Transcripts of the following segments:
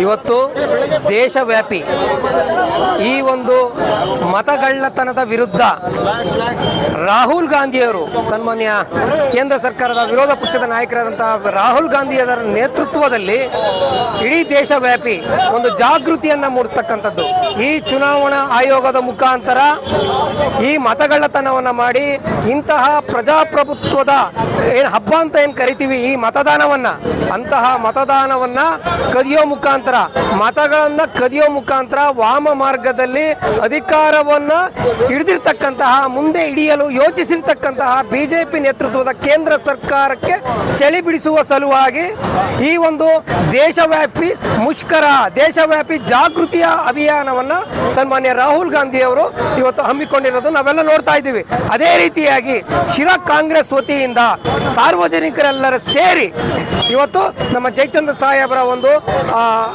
ಇವತ್ತು ದೇಶವ್ಯಾಪಿ ಈ ಒಂದು ಮತಗಳ್ಳತನದ ವಿರುದ್ಧ ರಾಹುಲ್ ಗಾಂಧಿಯವರು ಸನ್ಮಾನ್ಯ ಕೇಂದ್ರ ಸರ್ಕಾರದ ವಿರೋಧ ಪಕ್ಷದ ನಾಯಕರಾದಂತಹ ರಾಹುಲ್ ಗಾಂಧಿಯವರ ನೇತೃತ್ವದಲ್ಲಿ ಇಡೀ ದೇಶವ್ಯಾಪಿ ಒಂದು ಜಾಗೃತಿಯನ್ನ ಮೂಡಿಸ್ತಕ್ಕಂಥದ್ದು. ಈ ಚುನಾವಣಾ ಆಯೋಗದ ಮುಖಾಂತರ ಮತಗಳ್ಳತನವನ್ನ ಮಾಡಿ ಇಂತಹ ಪ್ರಜಾಪ್ರಭುತ್ವದ ಏನು ಹಬ್ಬ ಅಂತ ಏನು ಕರಿತೀವಿ ಈ ಮತದಾನವನ್ನ, ಅಂತಹ ಮತದಾನವನ್ನ ಕದಿಯೋ ಮುಖಾಂತರ, ಮತಗಳನ್ನ ಕದಿಯೋ ಮುಖಾಂತರ ವಾಮ ಮಾರ್ಗದಲ್ಲಿ ಅಧಿಕಾರವನ್ನ ಹಿಡಿದಿರ್ತಕ್ಕಂತಹ, ಮುಂದೆ ಹಿಡಿಯಲು ಯೋಚಿಸಿರ್ತಕ್ಕಂತಹ ಬಿಜೆಪಿ ನೇತೃತ್ವದ ಕೇಂದ್ರ ಸರ್ಕಾರಕ್ಕೆ ಚಳಿ ಬಿಡಿಸುವ ಸಲುವಾಗಿ ಈ ಒಂದು ದೇಶವ್ಯಾಪಿ ಮುಷ್ಕರ, ದೇಶವ್ಯಾಪಿ ಜಾಗೃತಿಯ ಅಭಿಯಾನವನ್ನ ಸನ್ಮಾನ್ಯ ರಾಹುಲ್ ಗಾಂಧಿ ಅವರು ಇವತ್ತು ಹಮ್ಮಿಕೊಂಡಿರೋದು ನಾವೆಲ್ಲ ನೋಡ್ತಾ ಇದ್ದೀವಿ. ಅದೇ ರೀತಿಯಾಗಿ ಶಿರಾ ಕಾಂಗ್ರೆಸ್ ವತಿಯಿಂದ ಸಾರ್ವಜನಿಕರೆಲ್ಲರ ಸೇರಿ ಇವತ್ತು ನಮ್ಮ ಜಯಚಂದ್ರ ಸಾಹೇಬರ ಒಂದು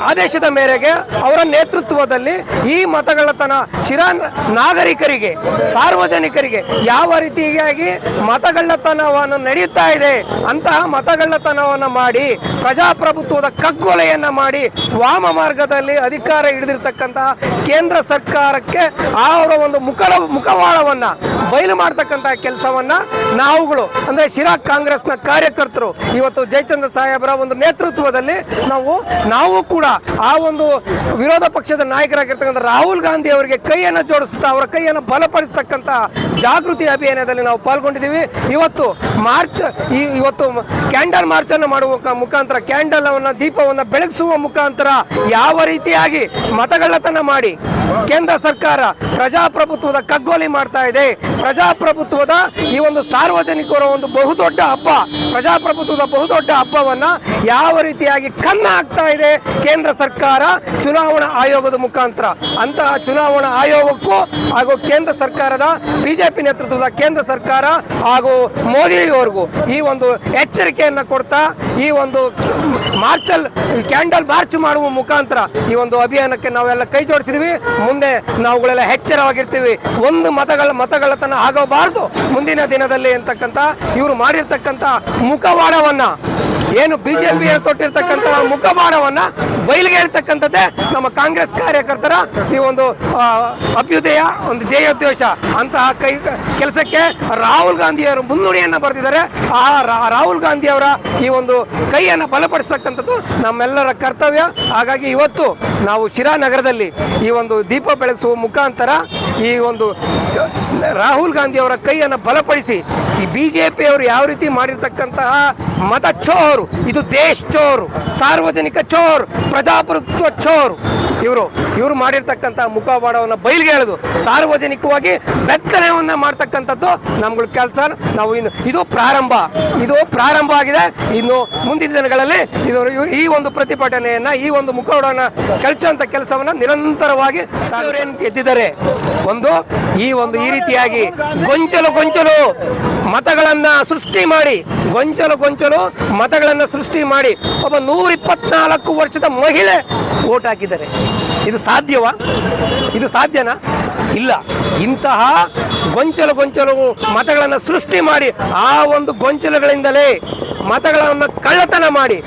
ಆದೇಶದ ಮೇರೆಗೆ ಅವರ ನೇತೃತ್ವದಲ್ಲಿ ಈ ಮತಗಳತನ ಶಿರಾ ನಾಗರಿಕರಿಗೆ, ಸಾರ್ವಜನಿಕರಿಗೆ ಯಾವ ರೀತಿಯಾಗಿ ಮತಗಳ್ಳತನವನ್ನು ನಡೆಯುತ್ತಾ ಇದೆ ಅಂತಹ ಮತಗಳ್ಳತನವನ್ನು ಮಾಡಿ, ಪ್ರಜಾಪ್ರಭುತ್ವದ ಕಗ್ಗೊಲೆಯನ್ನ ಮಾಡಿ ವಾಮ ಮಾರ್ಗದಲ್ಲಿ ಅಧಿಕಾರ ಹಿಡಿದಿರ್ತಕ್ಕಂತಹ ಕೇಂದ್ರ ಸರ್ಕಾರಕ್ಕೆ ಅವರ ಒಂದು ಮುಖ ಮುಖವಾಡವನ್ನ ಬಯಲು ಮಾಡ್ತಕ್ಕಂತಹ ಕೆಲಸವನ್ನ ನಾವುಗಳು, ಅಂದ್ರೆ ಶಿರಾ ಕಾಂಗ್ರೆಸ್ನ ಕಾರ್ಯಕರ್ತರು, ಇವತ್ತು ಜಯಚಂದ್ರ ಸಾಹೇಬರ ಒಂದು ನೇತೃತ್ವದಲ್ಲಿ ನಾವು ನಾವು ಕೂಡ ಆ ಒಂದು ವಿರೋಧ ಪಕ್ಷದ ನಾಯಕರಾಗಿರ್ತಕ್ಕಂಥ ರಾಹುಲ್ ಗಾಂಧಿ ಅವರಿಗೆ ಕೈಯನ್ನು ಜೋಡಿಸ್ತಾ ಅವರ ಕೈಯನ್ನು ಬಲಪಡಿಸ್ತಕ್ಕಂಥ ಜಾಗೃತಿ ಅಭಿಯಾನದಲ್ಲಿ ನಾವು ಪಾಲ್ಗೊಂಡಿದ್ದೀವಿ. ಇವತ್ತು ಮಾರ್ಚ್, ಈ ಇವತ್ತು ಕ್ಯಾಂಡಲ್ ಮಾರ್ಚ್ ಅನ್ನು ಮಾಡುವ ಮುಖಾಂತರ ಕ್ಯಾಂಡಲ್ ದೀಪವನ್ನು ಬೆಳಗಿಸುವ ಮುಖಾಂತರ ಯಾವ ರೀತಿಯಾಗಿ ಮತಗಳ್ಳತನ ಮಾಡಿ ಕೇಂದ್ರ ಸರ್ಕಾರ ಪ್ರಜಾಪ್ರಭುತ್ವದ ಕಗ್ಗೊಲೆ ಮಾಡ್ತಾ ಇದೆ. ಪ್ರಜಾಪ್ರಭುತ್ವದ ಈ ಒಂದು ಸಾರ್ವಜನಿಕರ ಒಂದು ಬಹುದೊಡ್ಡ ಹಬ್ಬ, ಪ್ರಜಾಪ್ರಭುತ್ವದ ಬಹುದೊಡ್ಡ ಹಬ್ಬವನ್ನ ಯಾವ ರೀತಿಯಾಗಿ ಕನ್ನ ಹಾಕ್ತಾ ಇದೆ ಕೇಂದ್ರ ಸರ್ಕಾರ ಚುನಾವಣಾ ಆಯೋಗದ ಮುಖಾಂತರ. ಅಂತಹ ಚುನಾವಣಾ ಆಯೋಗಕ್ಕೂ ಹಾಗೂ ಕೇಂದ್ರ ಸರ್ಕಾರದ, ಬಿಜೆಪಿ ನೇತೃತ್ವದ ಕೇಂದ್ರ ಸರ್ಕಾರ ಹಾಗೂ ಮೋದಿಯವರಿಗೂ ಈ ಒಂದು ಎಚ್ಚರಿಕೆಯನ್ನ ಕೊಡ್ತಾ, ಈ ಒಂದು ಮಾರ್ಚಲ್, ಕ್ಯಾಂಡಲ್ ಮಾರ್ಚ್ ಮಾಡುವ ಮುಖಾಂತರ ಈ ಒಂದು ಅಭಿಯಾನಕ್ಕೆ ನಾವೆಲ್ಲ ಕೈ ಜೋಡಿಸಿದ್ವಿ. ಮುಂದೆ ನಾವುಗಳೆಲ್ಲ ಎಚ್ಚರವಾಗಿರ್ತೀವಿ. ಒಂದು ಮತಗಳ ಮತಗಳತನ ಆಗಬಾರದು. ಮುಂದಿನ ದಿನದಲ್ಲಿ ಅಂತಕ್ಕಂಥ ಇವರು ಮಾಡಿರ್ತಕ್ಕಂಥ ಮುಖವಾಡವನ್ನ ಏನು ಬಿಜೆಪಿ ತೊಟ್ಟಿರ್ತಕ್ಕಂಥ ಮುಖವಾಡವನ್ನ ಬಯಲಿಗೆ ಹೇಳ್ತಕ್ಕಂಥದ್ದೇ ನಮ್ಮ ಕಾಂಗ್ರೆಸ್ ಕಾರ್ಯಕರ್ತರ ಈ ಒಂದು ಅಭ್ಯುದಯ, ಒಂದು ಧ್ಯೇಯೋದ್ದೇಶ ಅಂತಹ ಕೈ, ಕೆಲಸಕ್ಕೆ ರಾಹುಲ್ ಗಾಂಧಿಯವರು ಮುನ್ನುಡಿಯನ್ನ ಬರೆದಿದ್ದಾರೆ. ಆ ರಾಹುಲ್ ಗಾಂಧಿ ಅವರ ಈ ಒಂದು ಕೈಯನ್ನು ಬಲಪಡಿಸತಕ್ಕಂಥದ್ದು ನಮ್ಮೆಲ್ಲರ ಕರ್ತವ್ಯ. ಹಾಗಾಗಿ ಇವತ್ತು ನಾವು ಶಿರಾ ನಗರದಲ್ಲಿ ಈ ಒಂದು ದೀಪ ಬೆಳಗಿಸುವ ಮುಖಾಂತರ ಈ ಒಂದು ರಾಹುಲ್ ಗಾಂಧಿ ಅವರ ಕೈಯನ್ನು ಬಲಪಡಿಸಿ ಈ ಬಿ ಜೆ ಅವರು ಯಾವ ರೀತಿ ಮಾಡಿರ್ತಕ್ಕಂತಹ ಮತ ಚೋರು? ಇದು ದೇಶ ಚೋರು, ಸಾರ್ವಜನಿಕ ಚೋರು, ಪ್ರಜಾಪ್ರಭುತ್ವ ಚೋರು. ಇವರು ಇವರು ಮಾಡಿರ್ತಕ್ಕಂತಹ ಮುಖವಾಡವನ್ನು ಬಯಲಿಗೆ ಹೇಳೋದು. ಸಾರ್ವಜನಿಕವಾಗಿ ಬೆತ್ತನೆಯನ್ನ ಮಾಡ್ತಕ್ಕಂಥದ್ದು ನಮ್ಗಳ ಕೆಲಸ. ನಾವು ಇನ್ನು, ಇದು ಪ್ರಾರಂಭ. ಇದು ಪ್ರಾರಂಭ ಆಗಿದೆ. ಇನ್ನು ಮುಂದಿನ ದಿನಗಳಲ್ಲಿ ಇದು ಈ ಒಂದು ಪ್ರತಿಭಟನೆಯನ್ನ, ಈ ಒಂದು ಮುಖವಾಡವನ್ನ ಕಳಿಸುವಂತ ಕೆಲಸವನ್ನ ನಿರಂತರವಾಗಿ ಸಾವಿರ ಗೆದ್ದಿದ್ದಾರೆ ಒಂದು ಈ ಒಂದು ಈ ರೀತಿಯಾಗಿ ಗೊಂಚಲು ಗೊಂಚಲು ಮತಗಳನ್ನ ಸೃಷ್ಟಿ ಮಾಡಿ, ಗೊಂಚಲು ಗೊಂಚಲು ಮತಗಳನ್ನ ಸೃಷ್ಟಿ ಮಾಡಿ ಒಬ್ಬ ನೂರ ಇಪ್ಪತ್ನಾಲ್ಕು ವರ್ಷದ ಮಹಿಳೆ ಓಟ್ ಹಾಕಿದ್ದಾರೆ. ಇದು ಸಾಧ್ಯವಾ? ಇದು ಸಾಧ್ಯನಾ? ಇಲ್ಲ. ಇಂತಹ ಗೊಂಚಲು ಗೊಂಚಲು ಮತಗಳನ್ನು ಸೃಷ್ಟಿ ಮಾಡಿ ಆ ಒಂದು ಗೊಂಚಲುಗಳಿಂದಲೇ ಮತಗಳನ್ನು ಕಳ್ಳತನ ಮಾಡಿ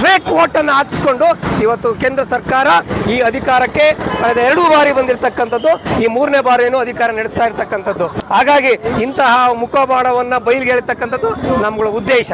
ಫೇಕ್ ಓಟನ್ನು ಹಾಕಿಸ್ಕೊಂಡು ಇವತ್ತು ಕೇಂದ್ರ ಸರ್ಕಾರ ಈ ಅಧಿಕಾರಕ್ಕೆ ಕಳೆದ ಎರಡು ಬಾರಿ ಬಂದಿರತಕ್ಕಂಥದ್ದು, ಈ ಮೂರನೇ ಬಾರಿಯನ್ನು ಅಧಿಕಾರ ನಡೆಸ್ತಾ ಇರತಕ್ಕಂಥದ್ದು. ಹಾಗಾಗಿ ಇಂತಹ ಮುಖವಾಡವನ್ನ ಬಯಲಿಗೆ ಹೇಳ್ತಕ್ಕಂಥದ್ದು ನಮ್ಗಳ ಉದ್ದೇಶ.